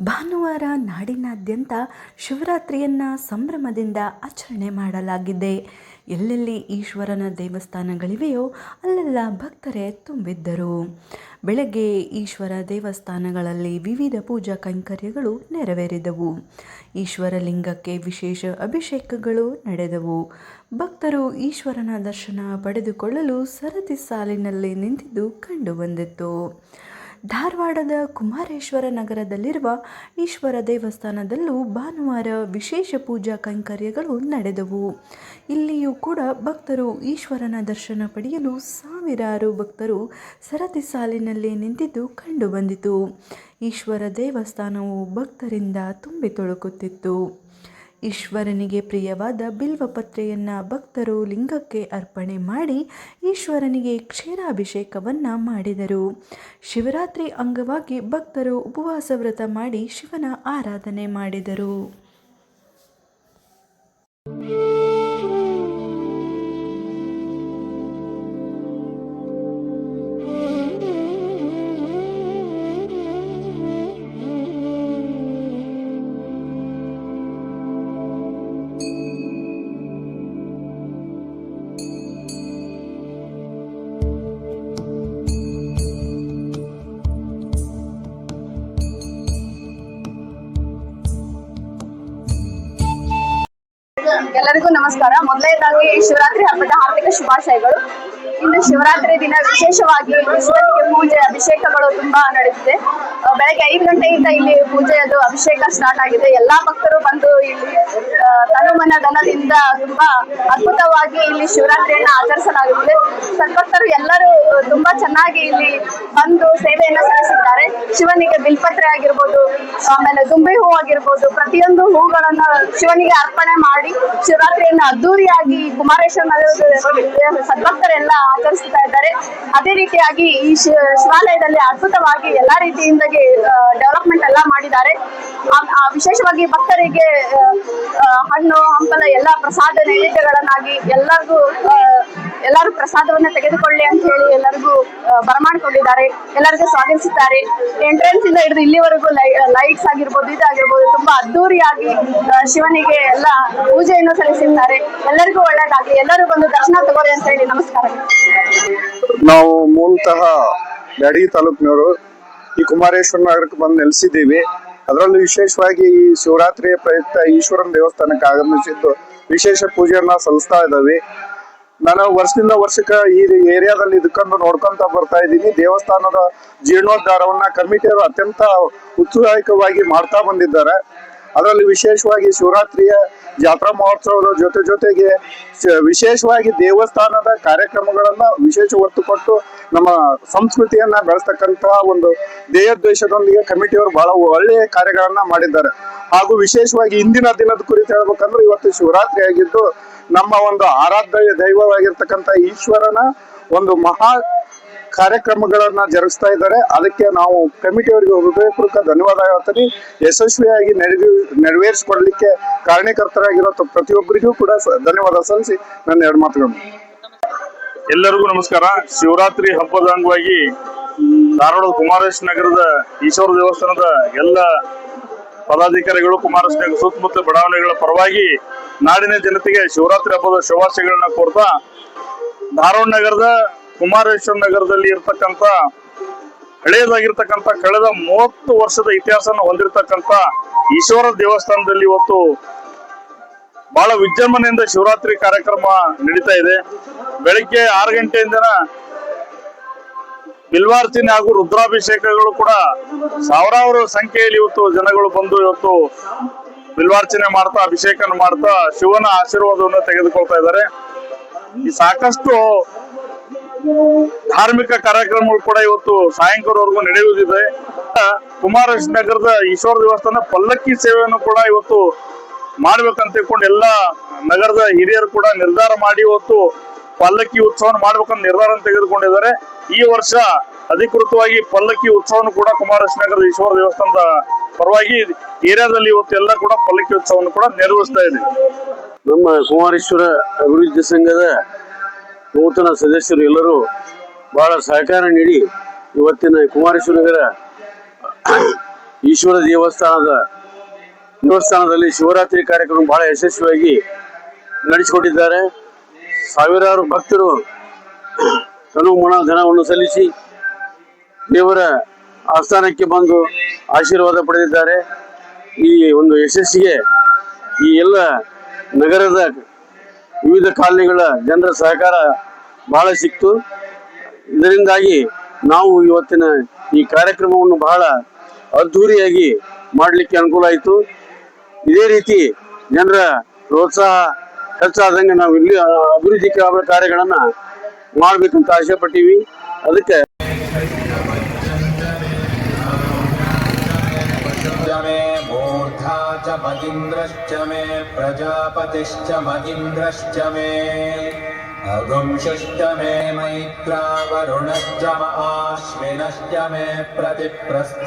ಭಾನುವಾರ ನಾಡಿನಾದ್ಯಂತ ಶಿವರಾತ್ರಿಯನ್ನು ಸಂಭ್ರಮದಿಂದ ಆಚರಣೆ ಮಾಡಲಾಗಿದೆ. ಎಲ್ಲೆಲ್ಲಿ ಈಶ್ವರನ ದೇವಸ್ಥಾನಗಳಿವೆಯೋ ಅಲ್ಲೆಲ್ಲ ಭಕ್ತರೇ ತುಂಬಿದ್ದರು. ಬೆಳಗ್ಗೆ ಈಶ್ವರ ದೇವಸ್ಥಾನಗಳಲ್ಲಿ ವಿವಿಧ ಪೂಜಾ ಕೈಂಕರ್ಯಗಳು ನೆರವೇರಿದವು. ಈಶ್ವರ ಲಿಂಗಕ್ಕೆ ವಿಶೇಷ ಅಭಿಷೇಕಗಳು ನಡೆದವು. ಭಕ್ತರು ಈಶ್ವರನ ದರ್ಶನ ಪಡೆದುಕೊಳ್ಳಲು ಸರತಿ ಸಾಲಿನಲ್ಲಿ ನಿಂತಿದ್ದು ಕಂಡುಬಂದಿತ್ತು ಧಾರವಾಡದ ಕುಮಾರೇಶ್ವರ ನಗರದಲ್ಲಿರುವ ಈಶ್ವರ ದೇವಸ್ಥಾನದಲ್ಲೂ ಭಾನುವಾರ ವಿಶೇಷ ಪೂಜಾ ಕೈಂಕರ್ಯಗಳು ನಡೆದವು. ಇಲ್ಲಿಯೂ ಕೂಡ ಭಕ್ತರು ಈಶ್ವರನ ದರ್ಶನ ಪಡೆಯಲು ಸಾವಿರಾರು ಭಕ್ತರು ಸರತಿ ಸಾಲಿನಲ್ಲಿ ನಿಂತಿದ್ದು ಕಂಡುಬಂದಿತು. ಈಶ್ವರ ದೇವಸ್ಥಾನವು ಭಕ್ತರಿಂದ ತುಂಬಿ ತುಳುಕುತ್ತಿತ್ತು. ಈಶ್ವರನಿಗೆ ಪ್ರಿಯವಾದ ಬಿಲ್ವಪತ್ರೆಯನ್ನು ಭಕ್ತರು ಲಿಂಗಕ್ಕೆ ಅರ್ಪಣೆ ಮಾಡಿ ಈಶ್ವರನಿಗೆ ಕ್ಷೀರಾಭಿಷೇಕವನ್ನು ಮಾಡಿದರು. ಶಿವರಾತ್ರಿ ಅಂಗವಾಗಿ ಭಕ್ತರು ಉಪವಾಸ ವ್ರತ ಮಾಡಿ ಶಿವನ ಆರಾಧನೆ ಮಾಡಿದರು. ಎಲ್ಲರಿಗೂ ನಮಸ್ಕಾರ. ಮೊದಲನೇದಾಗಿ ಶಿವರಾತ್ರಿ ಹಬ್ಬದ ಹಾರ್ದಿಕ ಶುಭಾಶಯಗಳು. ಇನ್ನು ಶಿವರಾತ್ರಿ ದಿನ ವಿಶೇಷವಾಗಿ ಶಿವನಿಗೆ ಪೂಜೆ, ಅಭಿಷೇಕಗಳು ತುಂಬಾ ನಡೆದಿದೆ. ಬೆಳಗ್ಗೆ ಐದು ಗಂಟೆಯಿಂದ ಇಲ್ಲಿ ಪೂಜೆ ಅದು ಅಭಿಷೇಕ ಸ್ಟಾರ್ಟ್ ಆಗಿದೆ. ಎಲ್ಲಾ ಭಕ್ತರು ಬಂದು ಇಲ್ಲಿ ತನುಮನ ತುಂಬಾ ಅದ್ಭುತವಾಗಿ ಇಲ್ಲಿ ಶಿವರಾತ್ರಿಯನ್ನ ಆಚರಿಸಲಾಗುತ್ತದೆ. ಸದ್ಭಕ್ತರು ಎಲ್ಲರೂ ತುಂಬಾ ಚೆನ್ನಾಗಿ ಇಲ್ಲಿ ಬಂದು ಸೇವೆಯನ್ನ ಸಲ್ಲಿಸಿದ್ದಾರೆ. ಶಿವನಿಗೆ ಬಿಲ್ಪತ್ರೆ ಆಗಿರ್ಬೋದು, ಆಮೇಲೆ ದುಂಬಿ ಹೂ ಆಗಿರ್ಬೋದು, ಪ್ರತಿಯೊಂದು ಹೂಗಳನ್ನ ಶಿವನಿಗೆ ಅರ್ಪಣೆ ಮಾಡಿ ಶಿವರಾತ್ರಿಯನ್ನ ಅದ್ದೂರಿಯಾಗಿ ಕುಮಾರೇಶ್ವರ ಸದ್ಭಕ್ತರೆಲ್ಲ ಆಚರಿಸ್ತಾ ಇದ್ದಾರೆ. ಅದೇ ರೀತಿಯಾಗಿ ಈ ಶಿವಾಲಯದಲ್ಲಿ ಅದ್ಭುತವಾಗಿ ಎಲ್ಲಾ ರೀತಿಯಿಂದಾಗಿ ಡೆವಲಪ್ಮೆಂಟ್ ಎಲ್ಲ ಮಾಡಿದ್ದಾರೆ. ವಿಶೇಷವಾಗಿ ಭಕ್ತರಿಗೆ ಹಣ್ಣು ಹಂಪಲ ಎಲ್ಲ ಪ್ರಸಾದ ನೈವೇದ್ಯಗಳನ್ನಾಗಿ ಎಲ್ಲರಿಗೂ ಎಲ್ಲರೂ ಪ್ರಸಾದವನ್ನ ತೆಗೆದುಕೊಳ್ಳಿ ಅಂತ ಹೇಳಿ ಎಲ್ಲರಿಗೂ ಬರಮಾಡಿಕೊಂಡಿದ್ದಾರೆ. ಎಲ್ಲರಿಗೂ ಸ್ವಾಗತಿಸುತ್ತಾರೆ. ಎಂಟ್ರೆನ್ಸ್ ಇಂದ ಹಿಡಿದು ಇಲ್ಲಿವರೆಗೂ ಲೈಟ್ಸ್ ಆಗಿರ್ಬೋದು, ಇದಾಗಿರ್ಬೋದು, ತುಂಬಾ ಅದ್ದೂರಿಯಾಗಿ ಶಿವನಿಗೆ ಎಲ್ಲ ಪೂಜೆಯನ್ನು ಸಲ್ಲಿಸಿದ್ದಾರೆ ಎಲ್ಲರಿಗೂ ಒಳ್ಳೇದಾಗ್ಲಿ ಎಲ್ಲರೂ ಬಂದು ದರ್ಶನ ತಗೋರಿ ಅಂತ ಹೇಳಿ ನಮಸ್ಕಾರ. ನಾವು ಮೂಲತಃ ಬ್ಯಾಡಗಿ ತಾಲೂಕಿನವರು ಈ ಕುಮಾರೇಶ್ವರ ನಗರಕ್ಕೆ ಬಂದು ನೆಲೆಸಿದ್ದೀವಿ. ಅದರಲ್ಲೂ ವಿಶೇಷವಾಗಿ ಈ ಶಿವರಾತ್ರಿಯ ಪ್ರಯುಕ್ತ ಈಶ್ವರನ ದೇವಸ್ಥಾನಕ್ಕೆ ಆಗಮಿಸಿದ್ದು ವಿಶೇಷ ಪೂಜೆಯನ್ನ ಸಲ್ಲಿಸ್ತಾ ಇದ್ದಾವೆ. ನಾನು ವರ್ಷದಿಂದ ವರ್ಷಕ್ಕೆ ಈ ಏರಿಯಾದಲ್ಲಿ ಇದಕ್ಕೊಂದು ನೋಡ್ಕೊಂತ ಬರ್ತಾ ಇದ್ದೀನಿ. ದೇವಸ್ಥಾನದ ಜೀರ್ಣೋದ್ಧಾರವನ್ನ ಕಮಿಟಿಯವರು ಅತ್ಯಂತ ಉತ್ಸಾಹಿಕವಾಗಿ ಮಾಡ್ತಾ ಬಂದಿದ್ದಾರೆ. ಅದರಲ್ಲಿ ವಿಶೇಷವಾಗಿ ಶಿವರಾತ್ರಿಯ ಜಾತ್ರಾ ಮಹೋತ್ಸವದ ಜೊತೆ ಜೊತೆಗೆ ವಿಶೇಷವಾಗಿ ದೇವಸ್ಥಾನದ ಕಾರ್ಯಕ್ರಮಗಳನ್ನ ವಿಶೇಷ ಒತ್ತು ಕೊಟ್ಟು ನಮ್ಮ ಸಂಸ್ಕೃತಿಯನ್ನ ಬೆಳೆಸ್ತಕ್ಕಂತಹ ಒಂದು ಧ್ಯೇಯೋದ್ದೇಶದೊಂದಿಗೆ ಕಮಿಟಿಯವರು ಬಹಳ ಒಳ್ಳೆಯ ಕಾರ್ಯಗಳನ್ನ ಮಾಡಿದ್ದಾರೆ. ಹಾಗೂ ವಿಶೇಷವಾಗಿ ಇಂದಿನ ದಿನದ ಕುರಿತು ಹೇಳ್ಬೇಕಂದ್ರೆ ಇವತ್ತು ಶಿವರಾತ್ರಿ ಆಗಿದ್ದು ನಮ್ಮ ಒಂದು ಆರಾಧ್ಯ ದೈವವಾಗಿರ್ತಕ್ಕಂಥ ಈಶ್ವರನ ಒಂದು ಮಹಾ ಕಾರ್ಯಕ್ರಮಗಳನ್ನ ಜರುಗಿಸ್ತಾ ಇದ್ದಾರೆ. ಅದಕ್ಕೆ ನಾವು ಕಮಿಟಿಯವರಿಗೆ ಹೃದಯಪೂರ್ವಕ ಧನ್ಯವಾದ ಹೇಳ್ತೀನಿ. ಯಶಸ್ವಿಯಾಗಿ ನೆರವೇ ನೆರವೇರಿಸಿಕೊಡ್ಲಿಕ್ಕೆ ಕಾರಣಕರ್ತರಾಗಿರೋ ಪ್ರತಿಯೊಬ್ಬರಿಗೂ ಕೂಡ ಧನ್ಯವಾದ ಸಲ್ಲಿಸಿ ನನ್ನ ಎರಡು ಮಾತುಗಳು. ಎಲ್ಲರಿಗೂ ನಮಸ್ಕಾರ. ಶಿವರಾತ್ರಿ ಹಬ್ಬದ ಅಂಗವಾಗಿ ಧಾರವಾಡದ ಕುಮಾರೇಶ್ ನಗರದ ಈಶ್ವರ ದೇವಸ್ಥಾನದ ಎಲ್ಲ ಪದಾಧಿಕಾರಿಗಳು ಕುಮಾರೇಶ್ ನಗರ ಸುತ್ತಮುತ್ತ ಬಡಾವಣೆಗಳ ಪರವಾಗಿ ನಾಡಿನ ಜನತೆಗೆ ಶಿವರಾತ್ರಿ ಹಬ್ಬದ ಶುಭಾಶಯಗಳನ್ನ ಕೋರ್ತಾ ಧಾರವಾಡ ನಗರದ ಕುಮಾರೇಶ್ವರ ನಗರದಲ್ಲಿ ಇರ್ತಕ್ಕಂತ ಹಳೆಯದಾಗಿರ್ತಕ್ಕಂಥ ಕಳೆದ ಮೂವತ್ತು ವರ್ಷದ ಇತಿಹಾಸನ ಹೊಂದಿರತಕ್ಕಂತ ಈಶ್ವರ ದೇವಸ್ಥಾನದಲ್ಲಿ ಇವತ್ತು ಬಹಳ ವಿಜೃಂಭಣೆಯಿಂದ ಶಿವರಾತ್ರಿ ಕಾರ್ಯಕ್ರಮ ನಡೀತಾ ಇದೆ. ಬೆಳಿಗ್ಗೆ ಆರು ಗಂಟೆಯಿಂದ ಬಿಲ್ವಾರ್ಚನೆ ಹಾಗೂ ರುದ್ರಾಭಿಷೇಕಗಳು ಕೂಡ ಸಾವಿರಾರು ಸಂಖ್ಯೆಯಲ್ಲಿ ಇವತ್ತು ಜನಗಳು ಬಂದು ಇವತ್ತು ಬಿಲ್ವಾರ್ಚನೆ ಮಾಡ್ತಾ, ಅಭಿಷೇಕನ ಮಾಡ್ತಾ ಶಿವನ ಆಶೀರ್ವಾದವನ್ನು ತೆಗೆದುಕೊಳ್ತಾ ಇದ್ದಾರೆ. ಈ ಸಾಕಷ್ಟು ಧಾರ್ಮಿಕ ಕಾರ್ಯಕ್ರಮಗಳು ಕೂಡ ಇವತ್ತು ಸಾಯಂಕಾಲವರೆಗೂ ನಡೆಯುವುದಿದೆ. ಕುಮಾರೇಶ್ ನಗರದ ಈಶ್ವರ ದೇವಸ್ಥಾನ ಪಲ್ಲಕ್ಕಿ ಸೇವೆಯನ್ನು ಕೂಡ ಇವತ್ತು ಮಾಡ್ಬೇಕಂತ ತಿಳ್ಕೊಂಡು ಎಲ್ಲ ನಗರದ ಹಿರಿಯರು ಕೂಡ ನಿರ್ಧಾರ ಮಾಡಿ ಇವತ್ತು ಪಲ್ಲಕ್ಕಿ ಉತ್ಸವನ ಮಾಡ್ಬೇಕಂತ ನಿರ್ಧಾರ ತೆಗೆದುಕೊಂಡಿದ್ದಾರೆ. ಈ ವರ್ಷ ಅಧಿಕೃತವಾಗಿ ಪಲ್ಲಕ್ಕಿ ಉತ್ಸವವನ್ನು ಕೂಡ ಕುಮಾರೇಶ್ ನಗರದ ಈಶ್ವರ ದೇವಸ್ಥಾನದ ಪರವಾಗಿ ಏರಿಯಾದಲ್ಲಿ ಇವತ್ತು ಎಲ್ಲ ಕೂಡ ಪಲ್ಲಕ್ಕಿ ಉತ್ಸವವನ್ನು ಕೂಡ ನೆರವೇರಿಸ್ತಾ ಇದೆ. ನಮ್ಮ ಕುಮಾರೇಶ್ವರ ಅಭಿವೃದ್ಧಿ ಸಂಘದ ನೂತನ ಸದಸ್ಯರು ಎಲ್ಲರೂ ಬಹಳ ಸಹಕಾರ ನೀಡಿ ಇವತ್ತಿನ ಕುಮಾರೇಶ್ವರ ನಗರ ಈಶ್ವರ ದೇವಸ್ಥಾನದ ದೇವಸ್ಥಾನದಲ್ಲಿ ಶಿವರಾತ್ರಿ ಕಾರ್ಯಕ್ರಮ ಬಹಳ ಯಶಸ್ವಿಯಾಗಿ ನಡೆಸಿಕೊಟ್ಟಿದ್ದಾರೆ. ಸಾವಿರಾರು ಭಕ್ತರು ತನು ಮನ ಧನವನ್ನು ಸಲ್ಲಿಸಿ ದೇವರ ಆಸ್ಥಾನಕ್ಕೆ ಬಂದು ಆಶೀರ್ವಾದ ಪಡೆದಿದ್ದಾರೆ. ಈ ಒಂದು ಯಶಸ್ಸಿಗೆ ಈ ಎಲ್ಲ ನಗರದ ವಿವಿಧ ಕಾಲನಿಗಳ ಜನರ ಸಹಕಾರ ಬಹಳ ಸಿಕ್ತು. ಇದರಿಂದಾಗಿ ನಾವು ಇವತ್ತಿನ ಈ ಕಾರ್ಯಕ್ರಮವನ್ನು ಬಹಳ ಅದ್ಧೂರಿಯಾಗಿ ಮಾಡಲಿಕ್ಕೆ ಅನುಕೂಲ ಆಯಿತು. ಇದೇ ರೀತಿ ಜನರ ಪ್ರೋತ್ಸಾಹ ಹೆಚ್ಚಾದಂಗೆ ನಾವು ಇಲ್ಲಿ ಅಭಿವೃದ್ಧಿ ಕಾರ್ಯಗಳನ್ನು ಮಾಡಬೇಕಂತ ಆಸೆ ಪಟ್ಟಿವಿ ಅದಕ್ಕೆ मे मूर्धा च मदिन्द्रश्च मे प्रजापतिश्च मदिन्द्रश्च मे अगुंशश्च मे मैत्रा वरुणश्च म आश्विनश्च मे प्रतिप्रस्थ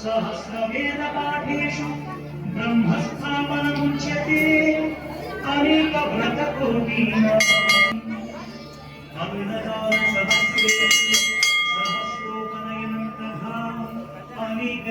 सहस्रवेदपाठेषु ब्रह्मस्थापनमुच्यते अनेकव्रतकोटिः अविददानसहस्रे सहस्रोपनयनं तथा अनेक